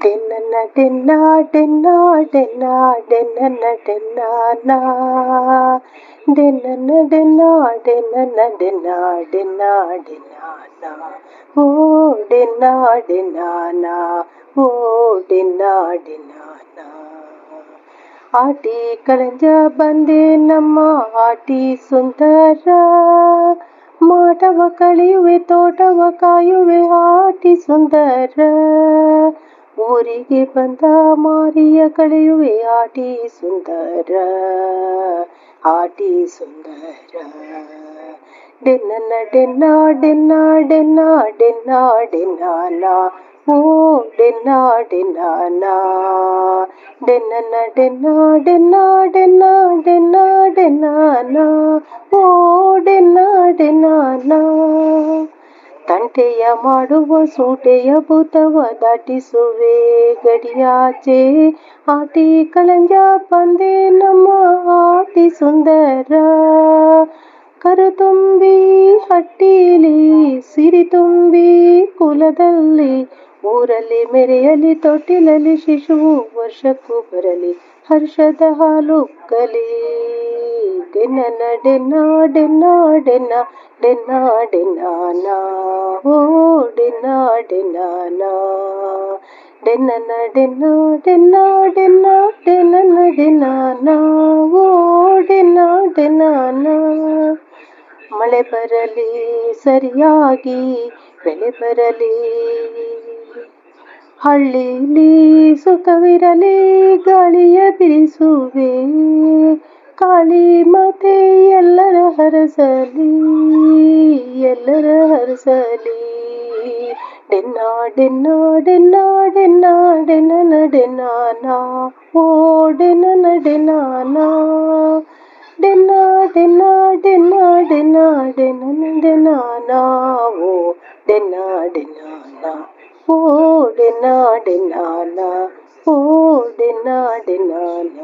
டென்னா டென்னா டென்னா டென்னா டென்னா டென்னா நா. டென்னா டென்னா டென்னா டென்னா டென்னா டென்னா நா. ஓ டென்னா டென்னா நா. ஓ டென்னா டென்னா நா. ஆட்டி கலைஞ்ச பந்தே நம்ம ஆட்டி சுந்தரா. மாடவ கழியுவே தோட்டவ காயுவே ஆட்டி சுந்தரா. ಊರಿಗೆ ಬಂದ ಮಾರಿಯ ಕಳೆಯುವೆ ಆಟಿ ಸುಂದರ ಆಟಿ ಸುಂದರ ಡೆನ್ನ ಡೆನ್ನ ಡೆನ್ನ ಡೆನ್ನ ಡೆನ್ನ ಡೆನ್ನ ಓ ಡೆನ್ನ ಡೆನ್ನ ಡೆನ್ನ ಡೆನ್ನ ಡೆನ್ನ ಡೆನ್ನ ಡೆನ್ನ ಡೆನ್ನ ಓ ಡೆನ್ನ ಡೆನ್ನ ತಂಟೆಯ ಮಾಡುವ ಸೂಟೆಯ ಭೂತವ ದಾಟಿಸುವೆ ಗಡಿಯಾಚೆ. ಆಟಿ ಕಳಂಜ ಬಂದೆ ನಮ್ಮ ಆಟಿ ಸುಂದರ. ಕರು ತುಂಬಿ ಹಟ್ಟಿಲಿ, ಸಿರಿ ತುಂಬಿ ಕುಲದಲ್ಲಿ, ಊರಲ್ಲಿ ಮೆರೆಯಲಿ, ತೊಟ್ಟಿಲಲ್ಲಿ ಶಿಶುವು ವರ್ಷಕ್ಕೂ ಬರಲಿ, ಹರ್ಷದ ಹಾಲುಕ್ಕಲಿ ಡೆನ ಡೆನ ಡೆನ ಡೆನ ಡೆನ ಡೆನ ನಾ. ಓ ಡೆನ ಡೆನ ನಾ. ಡೆನ ಡೆನ ಡೆನ ಡೆನ ಡೆನ ಡೆನ ನಾ. ಓ ಡೆನ ಡೆನ ನಾ. ಮಳೆ ಬರಲಿ ಸರಿಯಾಗಿ, ಬೆಳೆ ಬರಲಿ. ಹಳ್ಳಿಲಿ ಸುಖವಿರಲಿ, ಗಾಳಿಯ ಬಿರಿಸುವೆ. ಕಾಳಿ ಮಾತೆ ಎಲ್ಲರ ಹರಸಲಿ ಎಲ್ಲರ ಹರಸಲಿ ಡೆನ್ನ ಡೆನ್ನ ಡೆನ್ನ ಡೆನ್ನ ಡೆನ್ನ ಡೆನ್ನಾನ ಓ ಡೆನ್ನ ಡೆನ್ನಾನ ಡೆನ್ನ ಡೆನ್ನ ಡೆನ್ನ ಡೆನ್ನ ಡೆನ್ನ ಡೆನ್ನಾನ ಓ ಡೆನ್ನ ಡೆನ್ನಾನ ಓ ಡೆನ್ನ ಡೆನ್ನಾನ ಓ ಡೆನ್ನ ಡೆನ್ನಾನ